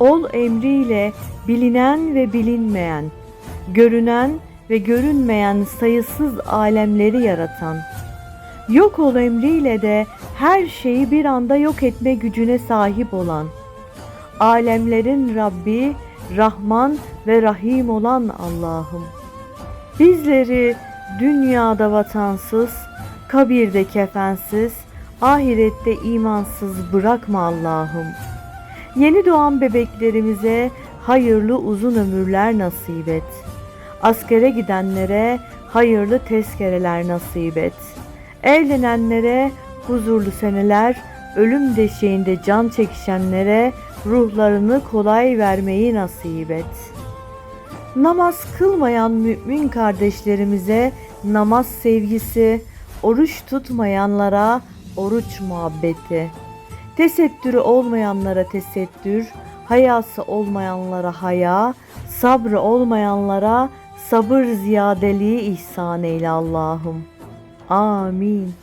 Ol emriyle bilinen ve bilinmeyen, görünen ve görünmeyen sayısız alemleri yaratan, yok ol emriyle de her şeyi bir anda yok etme gücüne sahip olan, alemlerin Rabbi, Rahman ve Rahim olan Allah'ım. Bizleri dünyada vatansız, kabirde kefensiz, ahirette imansız bırakma Allah'ım. Yeni doğan bebeklerimize hayırlı uzun ömürler nasip et. Askere gidenlere hayırlı tezkereler nasip et. Evlenenlere huzurlu seneler, ölüm deşeğinde can çekişenlere ruhlarını kolay vermeyi nasip et. Namaz kılmayan mümin kardeşlerimize namaz sevgisi, oruç tutmayanlara oruç muhabbeti, tesettürü olmayanlara tesettür, hayası olmayanlara haya, sabrı olmayanlara sabır ziyadeliği ihsan eyle Allah'ım. Amin.